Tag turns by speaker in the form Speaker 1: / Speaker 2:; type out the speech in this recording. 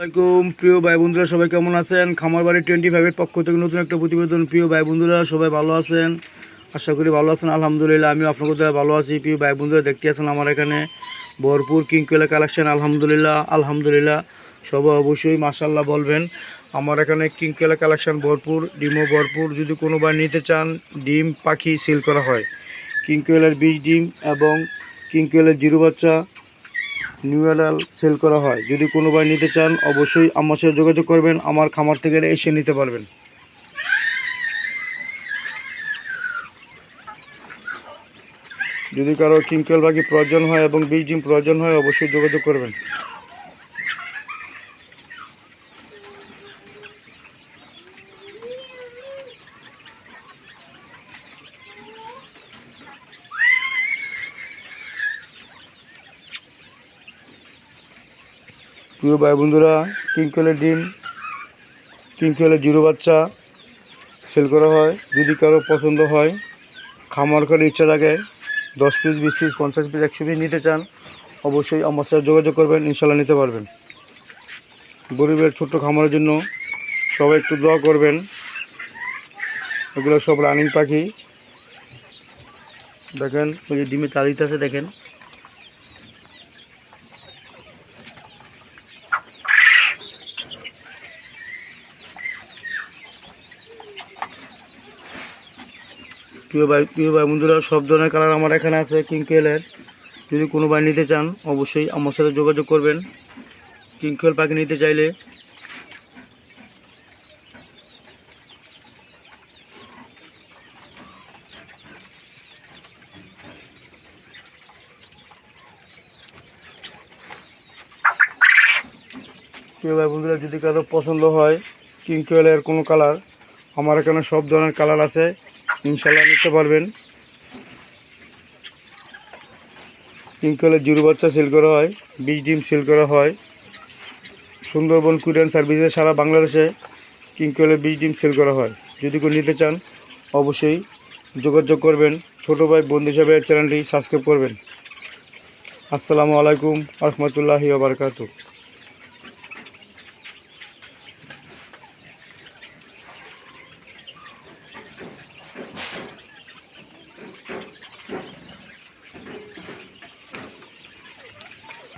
Speaker 1: আসসালামাইকুম প্রিয় ভাই বন্ধুরা, সবাই কেমন আছেন? খামার বাড়ি টোয়েন্টি ফাইভের পক্ষ থেকে নতুন একটা প্রতিবেদন। প্রিয় ভাই বন্ধুরা, সবাই ভালো আছেন? আশা করি ভালো আছেন, আলহামদুলিল্লাহ আমি আপনাদের দ্বারা ভালো আছি। প্রিয় ভাই বন্ধুরা দেখতে আছেন আমার এখানে ভরপুর কিংকোয়েলা কালেকশন আলহামদুলিল্লাহ আলহামদুলিল্লাহ। সবাই অবশ্যই মাসাল্লাহ বলবেন, আমার এখানে কিংকোয়েলা কালেকশন ভরপুর, ডিমও ভরপুর। যদি কোনো বার নিতে চান, ডিম পাখি সিল করা হয়। কিংকোয়েলের বীজ ডিম এবং কিংকোয়েলের জিরো বাচ্চা নিউ অ্যাডাল সেল করা হয়। যদি কোনো ভাই নিতে চান, অবশ্যই আমার সাথে যোগাযোগ করবেন। আমার খামার থেকে এসে নিতে পারবেন। যদি কারও কিংকেল বাকি প্রয়োজন হয় এবং বীজ ডিম প্রয়োজন হয়, অবশ্যই যোগাযোগ করবেন। প্রিয় ভাই বন্ধুরা কিংকেলের ডিম কিংকেলের জিরো বাচ্চা সেল করা হয়। যদি কারও পছন্দ হয়, খামার করে ইচ্ছা থাকে, দশ পিস বিশ পিস পঞ্চাশ পিস একশো পিস নিতে চান, অবশ্যই আমার সাথে যোগাযোগ করবেন ইনশাল্লাহ নিতে পারবেন। গরিবের ছোট্ট খামারের জন্য সবাই একটু দোয়া করবেন। এগুলো সব রানিং পাখি। দেখেন, ওই যে ডিমে তালিত আছে, দেখেন। প্রিয় ভাই প্রিয় ভাই বন্ধুরা, সব ধরনের কালার আমার এখানে আছে কিংকেলের যদি কোনো ভাই নিতে চান, অবশ্যই আমার সাথে যোগাযোগ করবেন। কিংকেল পাখি নিতে চাইলে। প্রিয় ভাই বন্ধুরা, যদি কারও পছন্দ হয় কিংকেলের কোনো কালার আমার এখানে সব ধরনের কালার আছে। ইনশাল্লাহ নিতে পারবেন। পিঙ্কলের জিরো বাচ্চা সেল করা হয়, বীজ ডিম সেল করা হয়। সুন্দরবন কুরিয়ান সার্ভিসে সারা বাংলাদেশে কিংকলের বীজ ডিম সেল করা হয়। যদি কেউ নিতে চান, অবশ্যই যোগাযোগ করবেন। ছোটো ভাই, বন্ধু হিসাবে চ্যানেলটি সাবস্ক্রাইব করবেন। আসসালামু আলাইকুম রহমতুল্লাহি বারকাতু